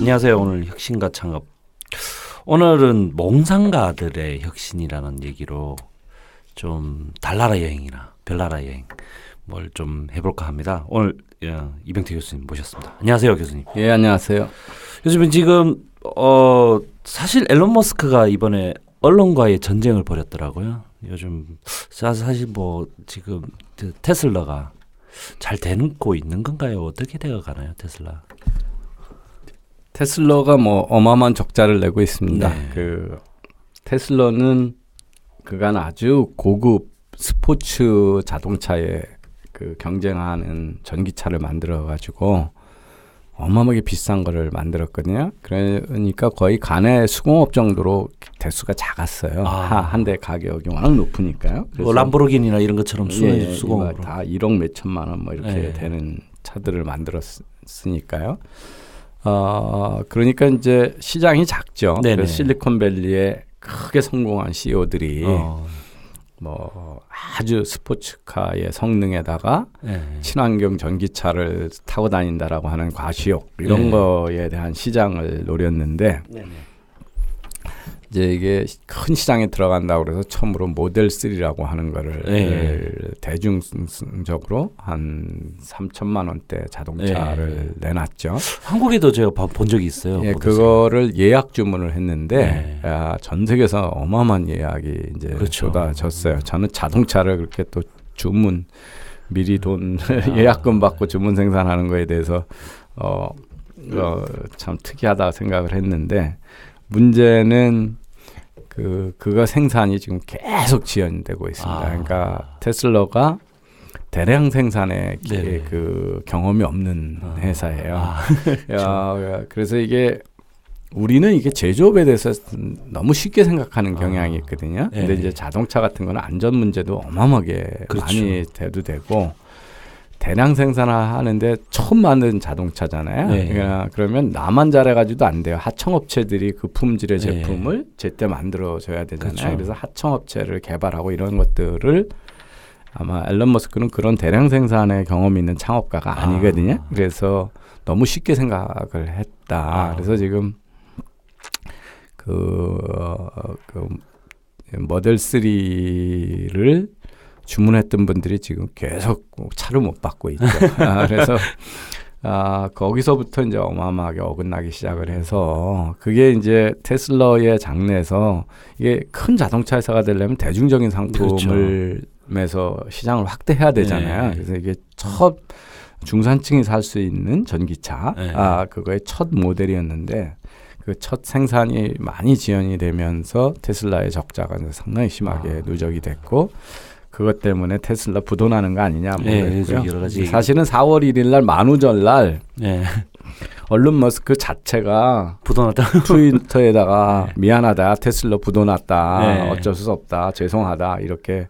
안녕하세요. 오늘 혁신과 창업. 오늘은 몽상가들의 혁신이라는 얘기로 좀 달나라 여행이나 별나라 여행 뭘 좀 해볼까 합니다. 오늘 어, 이병태 교수님 모셨습니다. 안녕하세요, 교수님. 예, 안녕하세요. 요즘은 지금 어 사실 앨런 머스크가 이번에 언론과의 전쟁을 벌였더라고요. 요즘 사실 뭐 지금 테슬라가 잘 되고 있는 건가요? 어떻게 되어 가나요, 테슬라? 테슬라가 뭐 어마어마한 적자를 내고 있습니다. 네. 그 테슬라는 그간 아주 고급 스포츠 자동차에 그 경쟁하는 전기차를 만들어 가지고 어마어마하게 비싼 거를 만들었거든요. 그러니까 거의 간의 수공업 정도로 대수가 작았어요. 아. 한 대 가격이 워낙 높으니까요. 뭐 람보르기니나 이런 것처럼 수, 예, 예, 수공으로. 이거 다 1억 몇 천만 원 뭐 이렇게 예. 되는 차들을 만들었으니까요. 어, 그러니까 이제 시장이 작죠. 네네. 그래서 실리콘밸리에 크게 성공한 CEO들이 어. 뭐 아주 스포츠카의 성능에다가 네. 친환경 전기차를 타고 다닌다라고 하는 과시욕 이런 네. 거에 대한 시장을 노렸는데 네네. 이제 이게 큰 시장에 들어간다고 그래서 처음으로 모델 3라고 하는 거를 네. 대중적으로 한 3천만 원대 자동차를 내놨죠. 한국에도 제가 봐- 본 적이 있어요. 예. 그거를 예약 주문을 했는데 네. 아, 전 세계에서 어마어마한 예약이 이제 그렇죠. 쏟아졌어요. 저는 자동차를 그렇게 또 주문 미리 돈 아. 예약금 받고 주문 생산하는 거에 대해서 어, 어, 참 특이하다 생각을 했는데 문제는 그 그거 생산이 지금 계속 지연되고 있습니다. 아. 그러니까 테슬라가 대량 생산에 기- 네네. 그 경험이 없는 아. 회사예요. 아, 야, 그래서 이게 우리는 이게 제조업에 대해서 너무 쉽게 생각하는 경향이 아. 있거든요. 네. 근데 이제 자동차 같은 거는 안전 문제도 어마어마하게 그렇죠. 많이 돼도 되고 대량 생산을 하는데 처음 만든 자동차잖아요. 네. 그러니까 그러면 나만 잘해가지고도 안 돼요. 하청업체들이 그 품질의 네. 제품을 제때 만들어줘야 되잖아요. 그렇죠. 그래서 하청업체를 개발하고 이런 것들을 아마 앨런 머스크는 그런 대량 생산의 경험이 있는 창업가가 아. 아니거든요. 그래서 너무 쉽게 생각을 했다. 아. 그래서 지금 그, 어, 그 모델 3를 주문했던 분들이 지금 계속 차를 못 받고 있죠. 아, 그래서 아, 거기서부터 이제 어마어마하게 어긋나기 시작을 해서 그게 이제 테슬라의 장래에서 이게 큰 자동차 회사가 되려면 대중적인 상품을 에서 시장을 확대해야 되잖아요. 네. 그래서 이게 첫 중산층이 살 수 있는 전기차 네. 아 그거의 첫 모델이었는데 그 첫 생산이 많이 지연이 되면서 테슬라의 적자가 상당히 심하게 아. 누적이 됐고 그것 때문에 테슬라 부도나는 거 아니냐 네, 모르겠고요. 여러 가지 사실은 4월 1일 날 만우절날 네. 얼른 머스크 자체가 부도났다. 트위터에다가 미안하다 테슬라 부도났다 네. 어쩔 수 없다 죄송하다 이렇게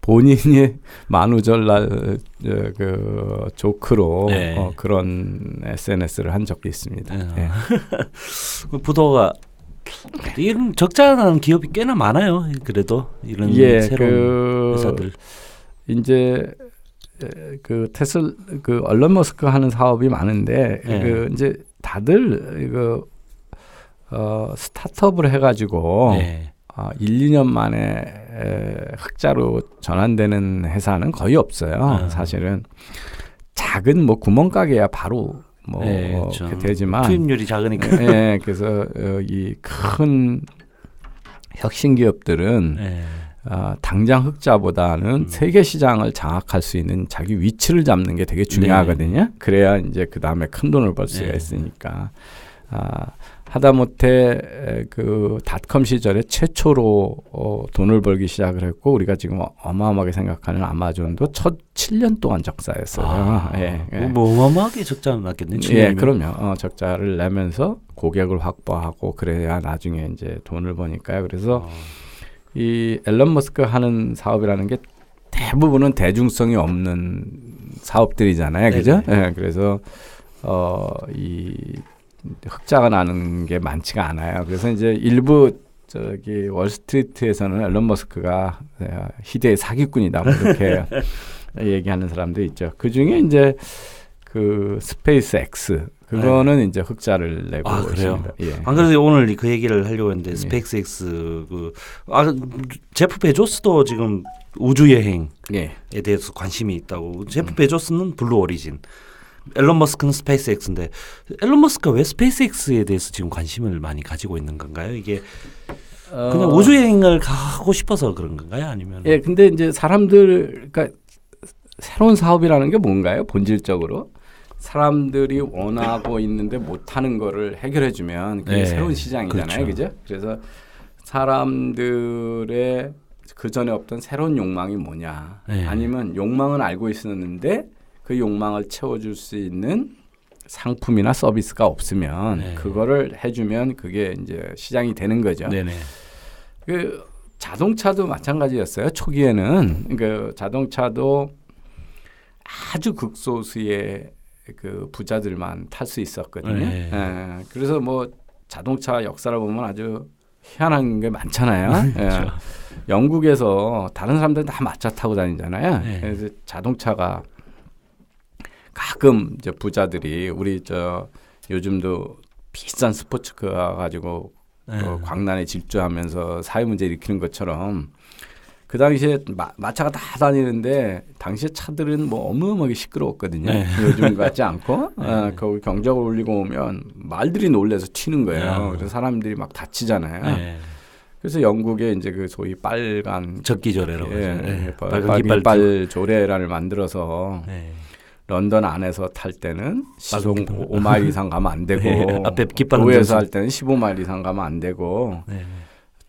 본인이 만우절날 어, 그 조크로 네. 어, 그런 SNS를 한 적이 있습니다. 네. 예. 그 부도가 이런 적자 나는 기업이 꽤나 많아요. 그래도 이런 예, 새로운 그 회사들. 이제 에, 그 테슬 그 얼런 머스크 하는 사업이 많은데 네. 그 이제 다들 이거 어 스타트업을 해가지고 네. 아, 1, 2년 만에 에, 흑자로 전환되는 회사는 거의 없어요. 아. 사실은 작은 뭐 구멍가게야 바로 뭐 네, 그렇죠. 이렇게 되지만 투입률이 작으니까. 예, 그래서 어, 이큰 혁신 기업들은 네. 아, 당장 흑자보다는 음. 세계 시장을 장악할 수 있는 자기 위치를 잡는 게 되게 중요하거든요. 그래야 이제 그 다음에 큰 돈을 벌 수가 네. 있으니까. 아, 하다못해 에, 그 닷컴 시절에 최초로 어, 돈을 벌기 시작을 했고 우리가 지금 어- 어마어마하게 생각하는 아마존도 첫 7년 동안 적자였어요. 아, 예, 예. 뭐 어마어마하게 적자 났겠네. 예. 그럼요. 어, 적자를 내면서 고객을 확보하고 그래야 나중에 이제 돈을 버니까요. 그래서 어. 이 앨런 머스크 하는 사업이라는 게 대부분은 대중성이 없는 사업들이잖아요. 그죠? 예, 그래서 어, 이 흑자가 나는 게 많지가 않아요. 그래서 이제 일부 저기 월스트리트에서는 앨런 머스크가 어, 희대의 사기꾼이다 뭐 이렇게 얘기하는 사람도 있죠. 그 중에 이제 그 스페이스 X 그거는 이제 흑자를 내고 아, 그래요? 예. 안 그래도 오늘 그 얘기를 하려고 했는데 네. 스페이스X 그 아, 제프 베조스도 지금 우주 여행에 예. 대해서 관심이 있다고. 음. 제프 베조스는 블루 오리진. 앨런 머스크는 스페이스X인데 앨런 머스크가 왜 스페이스X에 대해서 지금 관심을 많이 가지고 있는 건가요? 이게 그냥 어, 우주 여행을 가고 싶어서 그런 건가요? 아니면 예, 근데 이제 사람들 그러니까 새로운 사업이라는 게 뭔가요? 본질적으로 사람들이 원하고 있는데 못하는 거를 해결해 주면 그게 네, 새로운 시장이잖아요, 그렇죠. 그죠? 그래서 사람들의 그 전에 없던 새로운 욕망이 뭐냐? 네. 아니면 욕망은 알고 있었는데 그 욕망을 채워줄 수 있는 상품이나 서비스가 없으면 네. 그거를 해주면 그게 이제 시장이 되는 거죠. 네네. 그 자동차도 마찬가지였어요. 초기에는 그 자동차도 아주 극소수의 그 부자들만 탈 수 있었거든요. 네. 예, 그래서 뭐 자동차 역사를 보면 아주 희한한 게 많잖아요. 그렇죠. 예. 영국에서 다른 사람들은 다 마차 타고 다니잖아요. 네. 그래서 자동차가 가끔 이제 부자들이 우리 저 요즘도 비싼 스포츠카 가지고 네. 어, 광란에 질주하면서 사회 문제 일으키는 것처럼 그 당시에 마, 마차가 다 다니는데 당시에 차들은 뭐 어마어마하게 시끄러웠거든요. 네. 요즘 같지 않고 네. 어, 거기 경적을 울리고 오면 말들이 놀래서 튀는 거예요. 네. 그래서 사람들이 막 다치잖아요. 네. 그래서 영국에 이제 그 소위 빨간 적기조례라고 예, 하죠. 네. 빨- 빨간 깃발 깃발 조례라를 만들어서 네. 런던 안에서 탈 때는 시속 깃발. 5마일 이상 가면 안 되고 네, 앞에 깃발 도에서. 할 때는 15마일 이상 가면 안 되고 네.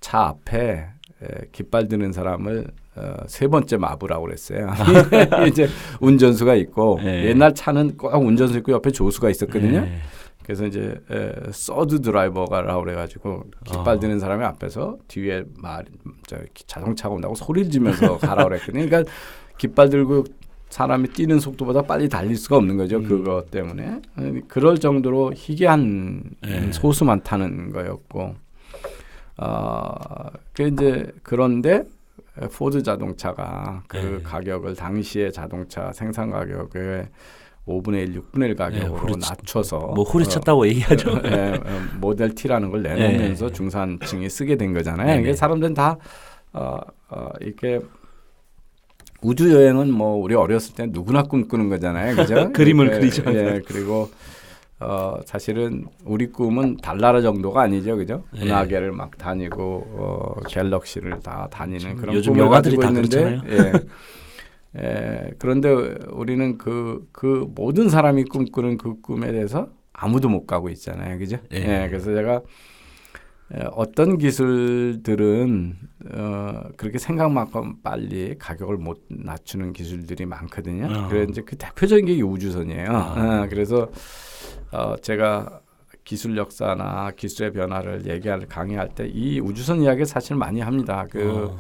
차 앞에 에, 깃발 드는 사람을 어, 세 번째 마부라고 그랬어요. 이제 운전수가 있고 네. 옛날 차는 꼭 운전수 있고 옆에 조수가 있었거든요. 네. 그래서 이제 에, 서드 드라이버가라고 그래가지고 깃발 어. 드는 사람이 앞에서 뒤에 말, 저, 자동차가 온다고 소리를 지면서 가라 그랬거든요. 그러니까 깃발 들고 사람이 뛰는 속도보다 빨리 달릴 수가 없는 거죠. 음. 그거 때문에 그럴 정도로 희귀한 네. 소수만 타는 거였고, 어, 그 이제 그런데 포드 자동차가 그 네. 가격을 당시의 자동차 생산 가격을 5분의 1, 6분의 1 가격으로 네, 후려치- 낮춰서 뭐 후려쳤다고 얘기하죠. 어, 예, 어, 모델 T라는 걸 내놓으면서 네. 중산층이 쓰게 된 거잖아요. 네, 이게 네. 사람들은 다 어, 어, 이렇게 우주 여행은 뭐 우리 어렸을 때 누구나 꿈꾸는 거잖아요, 그죠? 그림을 그리죠. 예, 그리고 어, 사실은 우리 꿈은 달나라 정도가 아니죠, 그죠? 네. 은하계를 막 다니고 어, 갤럭시를 다 다니는 그런 요즘 꿈을 영화들이 가지고 다 있는데, 예. 예, 그런데 우리는 그, 그 모든 사람이 꿈꾸는 그 꿈에 대해서 아무도 못 가고 있잖아요. 그죠? 예. 예, 그래서 제가 예, 어떤 기술들은 어, 그렇게 생각만큼 빨리 가격을 못 낮추는 기술들이 많거든요. 어. 그래 이제 그 대표적인 게이 우주선이에요. 아. 어, 그래서 어, 제가 기술 역사나 기술의 변화를 얘기할 강의할 때 이 우주선 이야기 사실 많이 합니다. 그 어.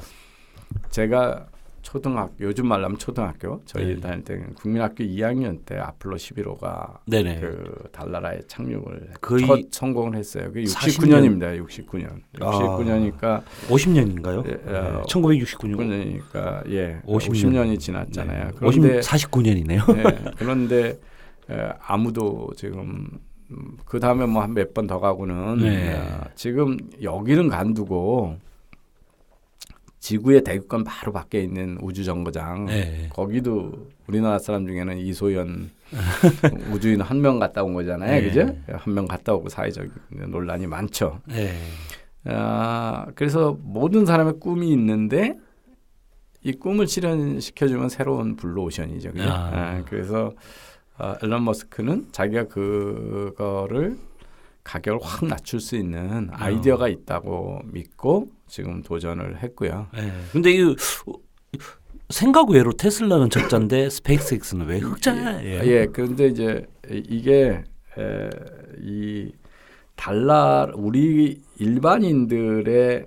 제가 초등학교 요즘 말로 하면 초등학교 저희 네. 다닐 때 국민학교 2학년 때 아폴로 11호가 네네. 그 달나라에 착륙을 거의 첫 성공을 했어요. 그 40년. 69년입니다. 69년. 아. 69년이니까 50년인가요? 예, 어, 1969년. 69년이니까 예, 50 50, 년. 년이 지났잖아요. 네. 그런데 50, 49년이네요. 예, 그런데 예, 아무도 지금 음, 그 다음에 뭐 한 몇 번 더 가고는 네. 어, 지금 여기는 간두고 지구의 대극권 바로 밖에 있는 우주 정거장 네. 거기도 우리나라 사람 중에는 이소연 우주인 한 명 갔다 온 거잖아요, 네. 그죠? 한 명 갔다 오고 사회적 논란이 많죠. 네. 아, 그래서 모든 사람의 꿈이 있는데 이 꿈을 실현시켜주면 새로운 블루오션이죠. 그죠? 아. 아, 그래서 어, 앨런 머스크는 자기가 그거를 가격을 확 낮출 수 있는 아이디어가 있다고 믿고 지금 도전을 했고요. 네. 근데 이 생각 외로 테슬라는 적자인데 스페이스X는 왜 흑자예요? 예, 그런데 이제 이게 에, 이 달러 우리 일반인들의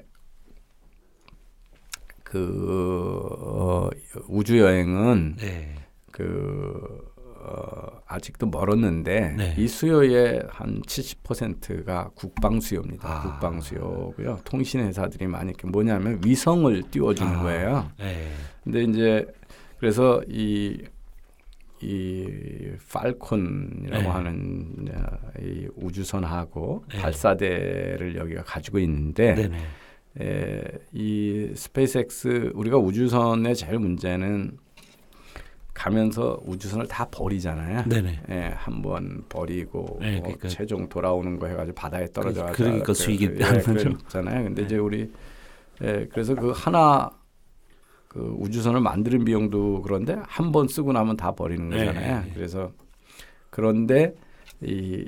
그 어, 우주 여행은 네. 그 어, 아직도 멀었는데 네. 이 수요의 한 70%가 국방 수요입니다. 아. 국방 수요고요. 통신 회사들이 많이 이렇게 뭐냐면 위성을 띄워주는 아. 거예요. 네. 근데 이제 그래서 이, 이 팔콘이라고 네. 하는 어, 이 우주선하고 네. 발사대를 여기가 가지고 있는데 네네. 에, 이 스페이스X 우리가 우주선의 제일 문제는 가면서 우주선을 다 버리잖아요. 네네. 예, 한번 버리고 네, 뭐 그러니까- 최종 돌아오는 거 해가지고 바다에 떨어져 그- 그러니까 수익이 예, 안 나죠. 그렇잖아요. 근데 네. 이제 우리 예, 그래서 그 하나 그 우주선을 만드는 비용도 그런데 한 번 쓰고 나면 다 버리는 네, 거잖아요. 네, 네. 그래서 그런데 이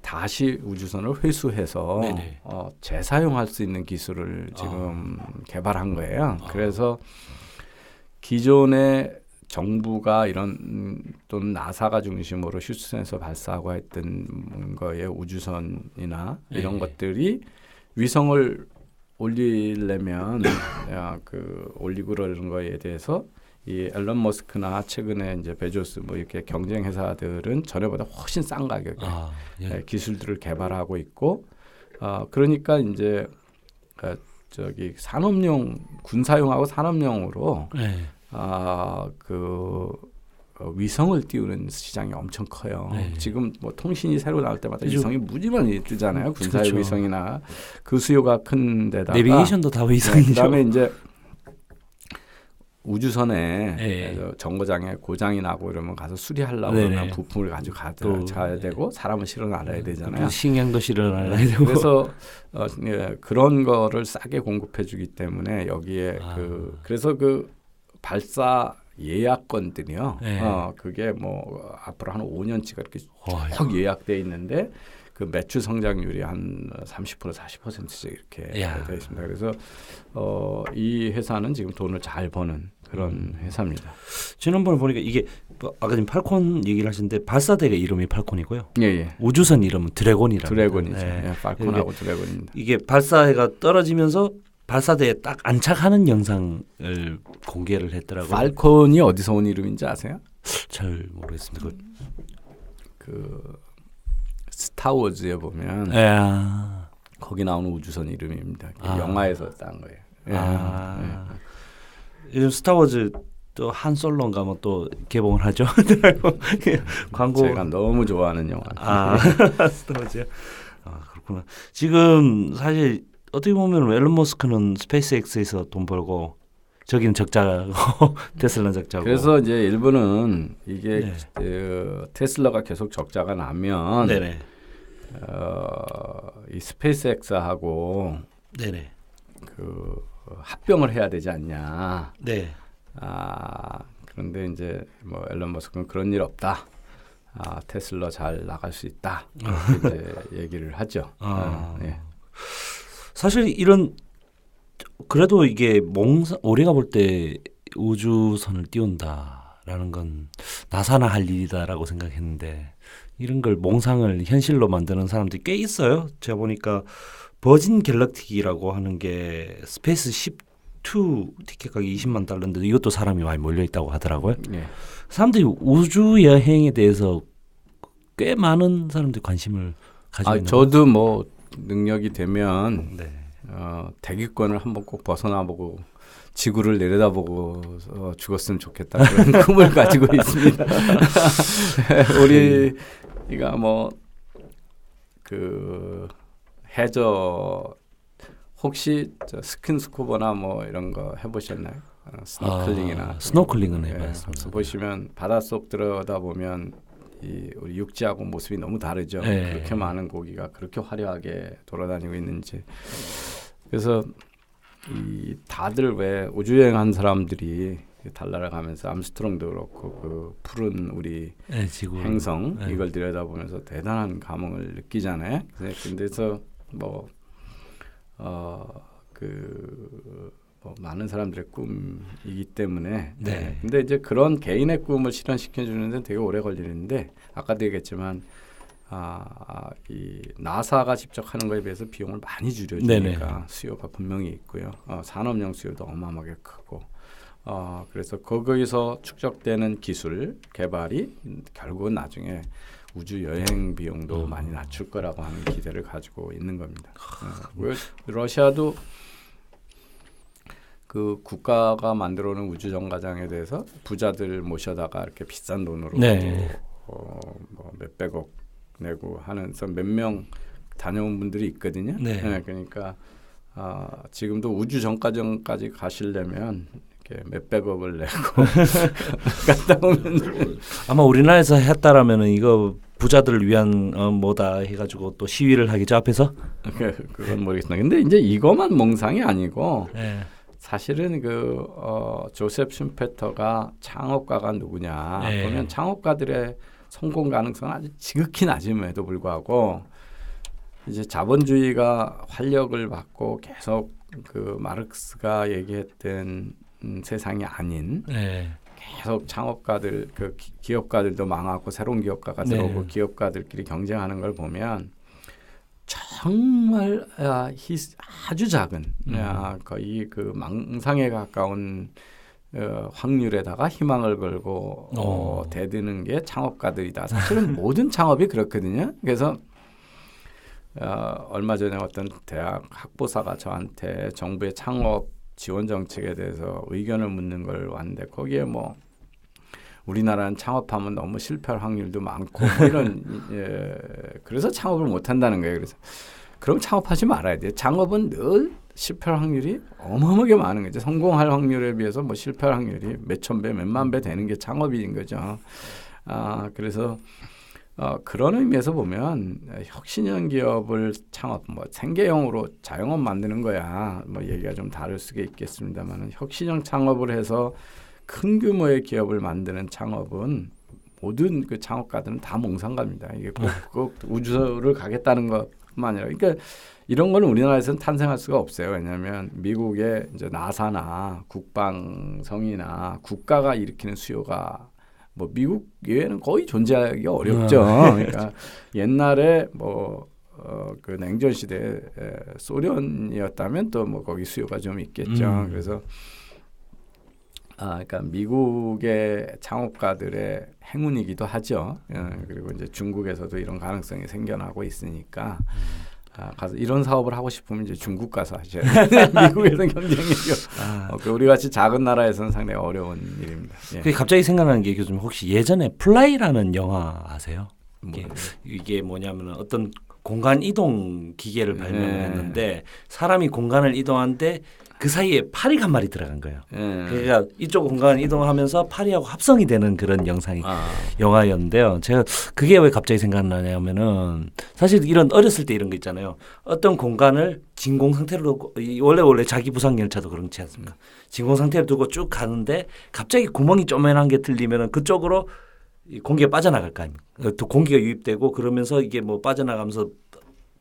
다시 우주선을 회수해서 네, 네. 어, 재사용할 수 있는 기술을 지금 개발한 거예요. 아. 그래서 기존의 정부가 이런 음, 또는 나사가 중심으로 휴스턴에서 발사하고 했던 거에 우주선이나 이런 네. 것들이 위성을 올리려면 야, 그 올리고 그러는 거에 대해서 이 앨런 머스크나 최근에 이제 베조스 뭐 이렇게 경쟁 회사들은 전에보다 훨씬 싼 가격에 아, 예. 예, 기술들을 개발하고 있고 어, 그러니까 이제 그 저기 산업용 군사용하고 산업용으로 네. 아, 그 어, 위성을 띄우는 시장이 엄청 커요. 네. 지금 뭐 통신이 새로 나올 때마다. 위성이 무지만이 뜨잖아요. 군사용 그렇죠. 위성이나 그 수요가 큰 데다가 내비게이션도 다 네, 위성이죠. 그다음에 이제 우주선에 네. 그 정거장에 고장이 나고 이러면 가서 수리하려고 네네. 그러면 부품을 가지고 가, 가야 네. 되고 사람을 실어 놔야 되잖아요. 그 식량도 실어놔야 네, 되고. 그래서 어, 예, 그런 거를 싸게 공급해 주기 때문에 여기에 아. 그 그래서 그 발사 예약권들이요. 네. 어 그게 뭐 앞으로 한 5년치가 이렇게 와, 쭉 예약돼 있는데 그 매출 성장률이 한 30% 40%씩 이렇게 야. 되어 있습니다. 그래서 어, 이 회사는 지금 돈을 잘 버는 그런 음. 회사입니다. 지난번에 보니까 이게 뭐 아까 지금 팔콘 얘기를 하시는데 발사대가 이름이 팔콘이고요. 예, 예. 우주선 이름은 드래곤이라. 드래곤이죠. 네. 예, 팔콘하고 드래곤입니다. 이게 발사해가 떨어지면서 발사대에 딱 안착하는 영상을 공개를 했더라고요. 팔콘이 어디서 온 이름인지 아세요? 잘 모르겠습니다. 그, 그 스타워즈에 보면 예. 아, 거기 나오는 우주선 이름입니다. 그 아. 영화에서 딴 거예요. 예. 아. 요즘 스타워즈 또 한 솔로인가 뭐또 개봉을 하죠. 광고. 제가 너무 좋아하는 영화. 아 스타워즈요. 아 그렇구나. 지금 사실 어떻게 보면 앨런 머스크는 스페이스X에서 돈 벌고 저기는 적자고 테슬라 적자고. 그래서 이제 일부는 이게 네. 그 테슬라가 계속 적자가 나면 네네 어, 이 스페이스X하고 네네 그 합병을 해야 되지 않냐. 네. 아 그런데 이제 뭐 앨런 머스크는 그런 일 없다. 아 테슬라 잘 나갈 수 있다. 이렇게 이제 얘기를 하죠. 아. 예. 사실 이런 그래도 이게 몽사 우리가 볼 때 우주선을 띄운다라는 건 나사나 할 일이다라고 생각했는데 이런 걸 몽상을 현실로 만드는 사람들이 꽤 있어요. 제가 보니까 버진 갤럭틱이라고 하는 게 스페이스 12 티켓 가격이 20만 달러인데 이것도 사람이 많이 몰려 있다고 하더라고요. 예. 사람들이 우주 여행에 대해서 꽤 많은 사람들이 관심을 가지고 아 있는 저도 뭐 능력이 되면 네. 어, 대기권을 한번 꼭 벗어나보고 지구를 내려다보고 어, 죽었으면 좋겠다 그런 꿈을 가지고 있습니다. 우리가 뭐 그 해저 혹시 저 스킨스쿠버나 뭐 이런 거 해보셨나요? 어, 스노클링이나 아, 스노클링은 예, 해봤습니다. 그래서 보시면 바닷속 들여다 보면 이 우리 육지하고 모습이 너무 다르죠. 네. 그렇게 많은 고기가 그렇게 화려하게 돌아다니고 있는지. 그래서 이 다들 왜 우주 여행한 사람들이 달나라 가면서 암스트롱도 그렇고 그 푸른 우리 네, 행성 네. 이걸 들여다보면서 대단한 감흥을 느끼잖아요. 그래서 근데서 뭐 어 그 뭐 많은 사람들의 꿈이기 때문에 네. 근데 이제 그런 개인의 꿈을 실현시켜 주는 데는 되게 오래 걸리는데 아까도 얘기했지만 아, 이 나사가 직접 하는 거에 비해서 비용을 많이 줄여주니까 네네. 수요가 분명히 있고요. 어, 산업용 수요도 어마어마하게 크고 어, 그래서 거기서 축적되는 기술 개발이 결국은 나중에 우주 여행 비용도 음. 많이 낮출 거라고 하는 기대를 가지고 있는 겁니다. 어, 그 러시아도 그 국가가 만들어 놓은 우주 정거장에 대해서 부자들 모셔다가 이렇게 비싼 돈으로 네. 어, 뭐 몇백억 내고 하면서 몇명 다녀온 분들이 있거든요. 네. 그러니까 아, 지금도 우주 정거장까지 가시려면 이렇게 몇백억을 내고 갔다 오면 아마 우리나라에서 했다라면은 이거 부자들을 위한 어, 뭐다 해가지고 또 시위를 하겠죠 앞에서. 그- 그건 모르겠습니다. 근데 이제 이것만 몽상이 아니고 네. 사실은 그 어, 조셉 슌페터가 창업가가 누구냐 네. 보면 창업가들의 성공 가능성은 아주 지극히 낮음에도 불구하고 이제 자본주의가 활력을 받고 계속 그 마르크스가 얘기했던 음, 세상이 아닌 네. 계속 창업가들 그 기- 기업가들도 망하고 새로운 기업가가 네. 들어오고 기업가들끼리 경쟁하는 걸 보면 정말 아, 희, 아주 작은 음. 아, 거의 그 망상에 가까운 어, 확률에다가 희망을 걸고 어, 어. 대드는 게 창업가들이다. 사실은 모든 창업이 그렇거든요. 그래서 어, 얼마 전에 어떤 대학 학보사가 저한테 정부의 창업 지원 정책에 대해서 의견을 묻는 걸 왔는데 거기에 뭐 우리나라는 창업하면 너무 실패할 확률도 많고 뭐 이런 예, 그래서 창업을 못 한다는 거예요. 그래서 그럼 창업하지 말아야 돼요. 창업은 늘 실패할 확률이 어마어마하게 많은 거죠. 성공할 확률에 비해서 뭐 실패할 확률이 몇천 배, 몇만 배 되는 게 창업인 거죠. 아 그래서 어, 그런 의미에서 보면 혁신형 기업을 창업, 뭐 생계형으로 자영업 만드는 거야. 뭐 얘기가 좀 다를 수가 있겠습니다만은 혁신형 창업을 해서 큰 규모의 기업을 만드는 창업은 모든 그 창업가들은 다 몽상가입니다. 이게 꼭, 꼭 우주를 가겠다는 것만 아니라, 그러니까 이런 거는 우리나라에서는 탄생할 수가 없어요. 왜냐하면 미국의 이제 나사나 국방성이나 국가가 일으키는 수요가 뭐 미국 외에는 거의 존재하기 어렵죠. 그러니까 옛날에 뭐 어, 그 냉전 시대 에, 소련이었다면 또 뭐 거기 수요가 좀 있겠죠. 음. 그래서 아, 그러니까 미국의 창업가들의 행운이기도 하죠. 예, 그리고 이제 중국에서도 이런 가능성이 생겨나고 있으니까 아, 가서 이런 사업을 하고 싶으면 이제 중국 가서 하셔야 돼요. 미국에서는 경쟁력이 아, 어, 그 우리 같이 작은 나라에서는 상당히 어려운 일입니다. 예. 그게 갑자기 생각나는 게 교수님 혹시 예전에 플라이라는 영화 아세요? 뭐, 이게, 이게 뭐냐면은 어떤 공간 이동 기계를 발명을 네. 했는데 사람이 공간을 이동하는데 그 사이에 파리가 한 마리 들어간 거예요. 예. 그러니까 이쪽 공간 이동하면서 파리하고 합성이 되는 그런 영상이 아, 영화였는데요. 제가 그게 왜 갑자기 생각나냐면은 사실 이런 어렸을 때 이런 거 있잖아요. 어떤 공간을 진공 상태로 이 원래 원래 자기 부상 열차도 그렇지 않습니까? 진공 상태로 두고 쭉 가는데 갑자기 구멍이 쪼매난 게 들리면은 그쪽으로 이 공기가 빠져나갈 거 아닙니까? 어, 또 공기가 유입되고 그러면서 이게 뭐 빠져나가면서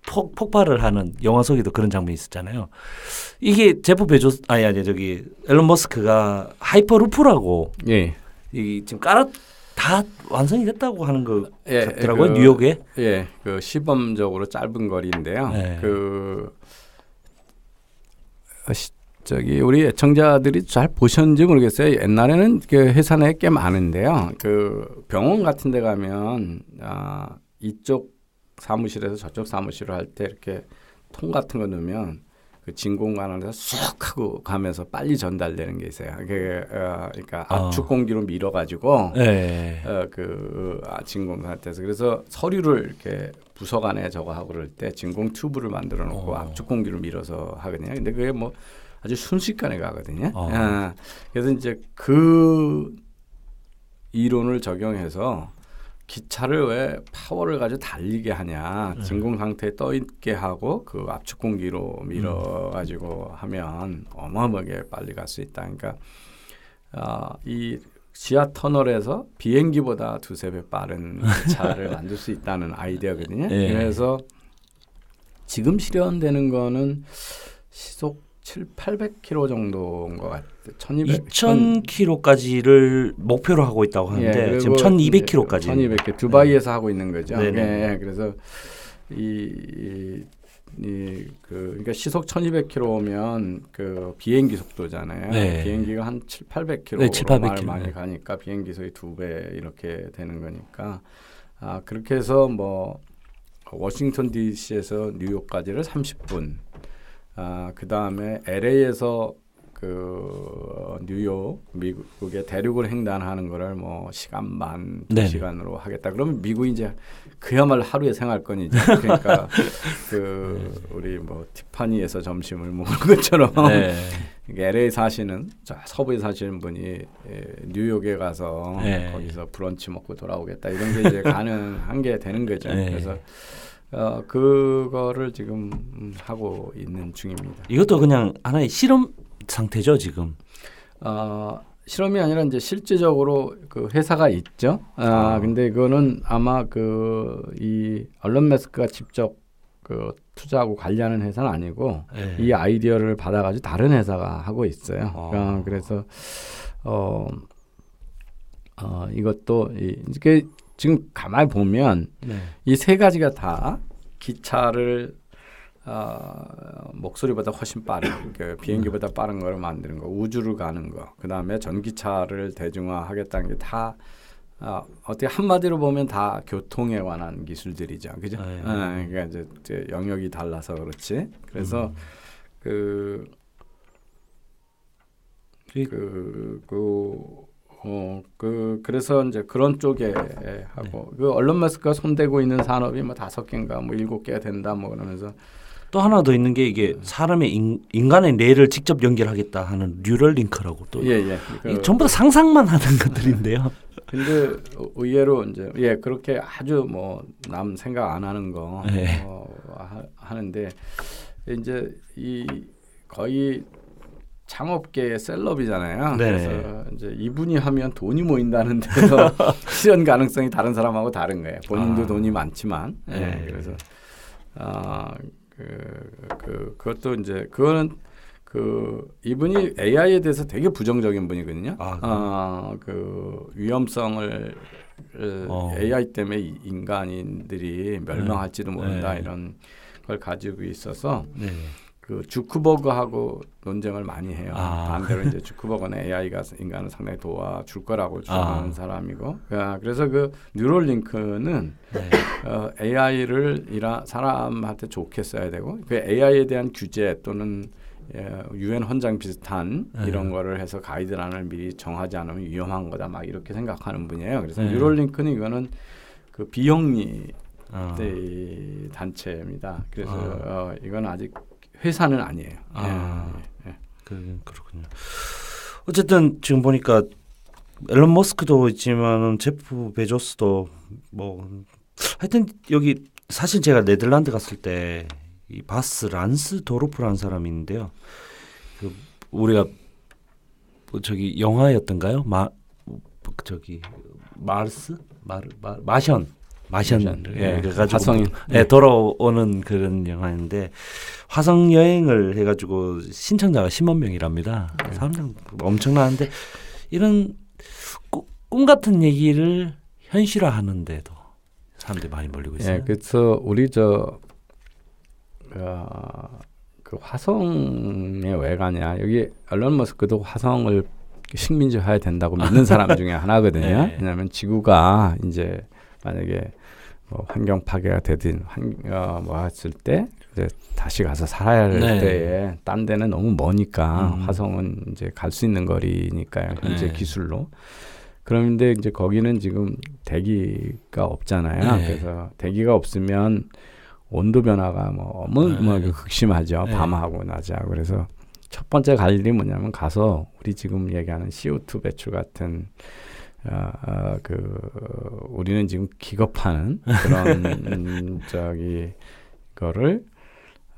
폭, 폭발을 하는 영화 속에도 그런 장면이 있었잖아요. 이게 제프 베조스 아니 아니 저기 앨런 머스크가 하이퍼루프라고 예. 이 지금 깔아 다 완성이 됐다고 하는 거 예, 같더라고요 그, 뉴욕에. 예, 그 시범적으로 짧은 거리인데요. 네. 그 어, 시, 저기 우리 애청자들이 잘 보셨는지 모르겠어요. 옛날에는 그 회사 내에 꽤 많은데요. 그 병원 같은 데 가면 아, 이쪽 사무실에서 저쪽 사무실을 할때 이렇게 통 같은 거 넣으면 그 진공 관 안에서 쑥 하고 가면서 빨리 전달되는 게 있어요. 그게 어, 그러니까 아. 압축 공기로 밀어 가지고 네. 어, 그 아, 진공 상태에서 그래서 서류를 이렇게 부서 간에 저거 하고 그럴 때 진공 튜브를 만들어 놓고 어. 압축 공기를 밀어서 하거든요. 근데 그게 뭐 아주 순식간에 가거든요. 어. 아, 그래서 이제 그 이론을 적용해서 기차를 왜 파워를 가지고 달리게 하냐 네. 진공 상태에 떠 있게 하고 그 압축 공기로 음. 밀어 가지고 하면 어마어마하게 빨리 갈 수 있다. 그러니까 아, 이 지하 터널에서 비행기보다 두세 배 빠른 기차를 만들 수 있다는 아이디어거든요. 예. 그래서 지금 실현되는 거는 시속 7, 800km 정도인 것 같아요. 1200, 2,000km까지를 목표로 하고 있다고 하는데 지금 1,200km까지. 1200km 두바이에서 하고 있는 거죠. 네네. 예, 예. 그래서 이, 이 이 그 그러니까 시속 1200km면 그 비행기 속도잖아요. 네. 비행기가 한 7, 800km 네, 7, 800말 km. 많이 가니까 비행기 속이 두배 이렇게 되는 거니까 아 그렇게 해서 뭐 워싱턴 D.C.에서 뉴욕까지를 30분. 아 그 다음에 LA에서 그 뉴욕 미국의 대륙을 횡단하는 거를 뭐 시간 반, 두 네네. 시간으로 하겠다. 그러면 미국이 이제 그야말로 하루의 생활권이죠. 그러니까 그 우리 뭐 티파니에서 점심을 먹는 것처럼 네. LA 사시는 자, 서부에 사시는 분이 에, 뉴욕에 가서 네. 거기서 브런치 먹고 돌아오겠다 이런 게 이제 가능한 게 되는 거죠. 네. 그래서 어, 그거를 지금 음, 하고 있는 중입니다. 이것도 그냥 하나의 실험 상태죠 지금. 어, 실험이 아니라 이제 실제적으로 그 회사가 있죠. 아, 아. 근데 그거는 아마 그이 얼런 매스크가 직접 그 투자하고 관리하는 회사는 아니고 네. 이 아이디어를 받아가지고 다른 회사가 하고 있어요. 아. 어, 그래서 어, 어 이것도 이, 이게 지금 가만히 보면 네. 이세 가지가 다 기차를 어, 목소리보다 훨씬 빠른 그 비행기보다 빠른 걸 만드는 거, 우주를 가는 거, 그 다음에 전기차를 대중화하겠다는 게다 어, 어떻게 한마디로 보면 다 교통에 관한 기술들이죠, 그죠? 네. 어, 그러니까 이제, 이제 영역이 달라서 그렇지. 그래서 음. 그 이- 그, 그, 어, 그, 그래서 이제 그런 쪽에 하고, 그 언론 마스크가 손대고 있는 산업이 뭐 다섯 개인가 뭐 일곱 개가 된다 뭐 그러면서, 또 하나 더 있는 게 이게 사람의 인, 인간의 뇌를 직접 연결하겠다 하는 뉴럴링크라고 또 예, 예. 이 그, 전부 다 상상만 하는 것들인데요. 근데 의외로 이제, 예, 그렇게 아주 뭐 남 생각 안 하는 거, 네. 어, 하, 하는데, 이제 이 거의 창업계의 셀럽이잖아요. 네. 그래서 이제 이분이 하면 돈이 모인다는 데서 실현 가능성이 다른 사람하고 다른 거예요. 본인도 아. 돈이 많지만. 예, 네. 그래서 아, 그, 그 그것도 이제 그거는 그 이분이 AI에 대해서 되게 부정적인 분이거든요. 아, 아, 그 위험성을 어. AI 때문에 이- 인간인들이 멸망할지도 모른다 네. 이런 걸 가지고 있어서 네. 그 주크버그하고 논쟁을 많이 해요. 아. 반대로 이제 주크버그는 AI가 인간을 상당히 도와줄 거라고 주장하는 아. 사람이고, 아, 그래서 그 뉴럴링크는 네. 어, AI를 이라 사람한테 좋게 써야 되고, 그 AI에 대한 규제 또는 예, 유엔 헌장 비슷한 네. 이런 거를 해서 가이드라인을 미리 정하지 않으면 위험한 거다 막 이렇게 생각하는 분이에요. 그래서 네. 뉴럴링크는 이거는 그 비영리 아. 네, 단체입니다. 그래서 아. 어, 이건 아직 회사는 아니에요. 아. 예, 예. 그, 그렇군요. 어쨌든 지금 보니까 앨런 머스크도 있지만은 제프 베조스도 뭐 하여튼 여기 사실 제가 네덜란드 갔을 때 이 바스 란스 도르프라는 사람이 있는데요. 그 우리가 뭐 저기 영화였던가요? 마 저기 마르스 마르 마, 마션 마션. 예, 예, 그래가지고 화성인. 예, 돌아오는 그런 영화인데 화성 여행을 해가지고 신청자가 10만 명이랍니다. 네. 사람들 엄청나는데 이런 꾸- 꿈 같은 얘기를 현실화하는데도 사람들이 많이 몰리고 있어요. 예, 그래서 우리 저 어, 그 화성에 왜 가냐? 여기 앨런 머스크도 화성을 식민지화해야 된다고 믿는 사람 중에 하나거든요. 네. 왜냐하면 지구가 이제 만약에 뭐 환경 파괴가 되든 환, 어, 뭐 했을 때 이제 다시 가서 살아야 할 네. 때에 딴 데는 너무 머니까 음. 화성은 이제 갈 수 있는 거리니까요. 현재 네. 기술로. 그런데 이제 거기는 지금 대기가 없잖아요. 네. 그래서 대기가 없으면 온도 변화가 뭐 너무 네. 뭐 극심하죠. 네. 밤하고 낮하고 그래서 첫 번째 갈 일이 뭐냐면 가서 우리 지금 얘기하는 CO2 배출 같은 어, 어, 그 우리는 지금 기겁하는 그런 음, 저기 거를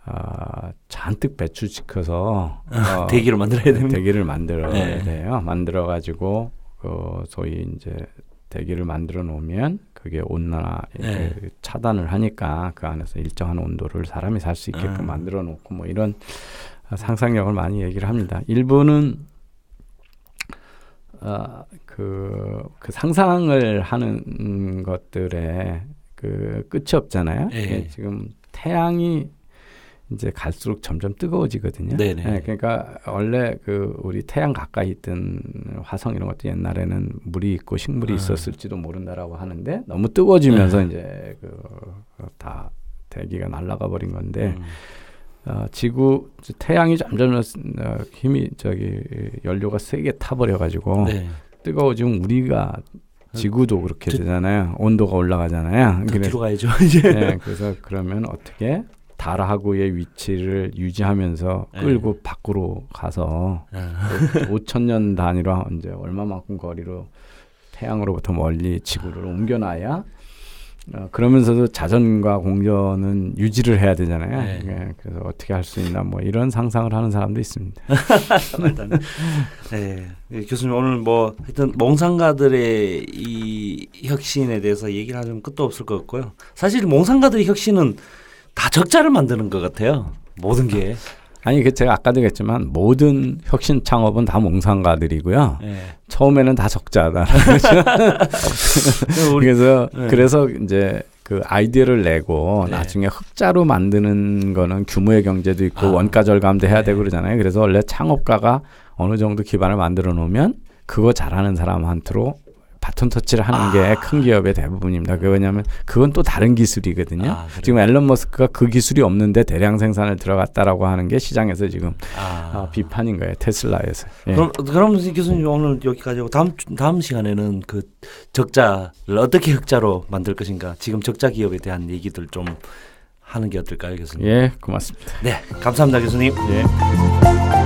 아, 잔뜩 배출시켜서 어, 대기를 만들어야 됩니다. 대기를 만들어야 네. 돼요. 만들어 가지고 그 소위 이제 대기를 만들어 놓으면 그게 온난화 네. 그 차단을 하니까 그 안에서 일정한 온도를 사람이 살 수 있게끔 아. 만들어 놓고 뭐 이런 상상력을 많이 얘기를 합니다. 일부는 어, 그, 그 상상을 하는 것들에 그 끝이 없잖아요. 예. 예, 지금 태양이 이제 갈수록 점점 뜨거워지거든요. 네네. 예, 그러니까 원래 그 우리 태양 가까이 있던 화성 이런 것도 옛날에는 물이 있고 식물이 아. 있었을지도 모른다라고 하는데 너무 뜨거워지면서 네. 이제 그 다 대기가 날아가 버린 건데 음. 어, 지구 태양이 점점 어, 힘이 저기 연료가 세게 타버려 가지고 네. 뜨거워지면 우리가 지구도 그렇게 저- 되잖아요. 온도가 올라가잖아요. 더 그래서 뒤로 가야죠. 이제. 네, 그래서 그러면 어떻게 달하고의 위치를 유지하면서 네. 끌고 밖으로 가서 아, 5천 년 단위로 이제 얼마만큼 거리로 태양으로부터 멀리 지구를 옮겨놔야 어, 그러면서도 자전과 공전은 유지를 해야 되잖아요. 네. 예, 그래서 어떻게 할 수 있나 뭐 이런 상상을 하는 사람도 있습니다. 네. 예, 교수님 오늘 뭐 하여튼 몽상가들의 이 혁신에 대해서 얘기를 하자면 끝도 없을 것 같고요. 사실 몽상가들의 혁신은 다 적자를 만드는 것 같아요. 모든 게. 아니 그 제가 아까도 얘기했지만 모든 혁신 창업은 다 몽상가들이고요. 예. 처음에는 다 적자다. 그래서 네. 그래서 이제 그 아이디어를 내고 네. 나중에 흑자로 만드는 거는 규모의 경제도 있고 아. 원가 절감도 해야 네. 되고 그러잖아요. 그래서 원래 창업가가 어느 정도 기반을 만들어 놓으면 그거 잘하는 사람한테로 바톤 터치를 하는 게 아. 큰 기업의 대부분입니다. 그 왜냐하면 그건 또 다른 기술이거든요. 아? 지금 앨런 머스크가 그 기술이 없는데 대량 생산을 들어갔다라고 하는 게 시장에서 지금 아. 아, 비판인 거예요. 테슬라에서. 예. 그럼 그럼 교수님 오늘 여기까지 하고 다음 주- 다음 시간에는 그 적자를 어떻게 흑자로 만들 것인가 지금 적자 기업에 대한 얘기들 좀 하는 게 어떨까요, 교수님? 예, 고맙습니다. 네, 감사합니다, 교수님. 예.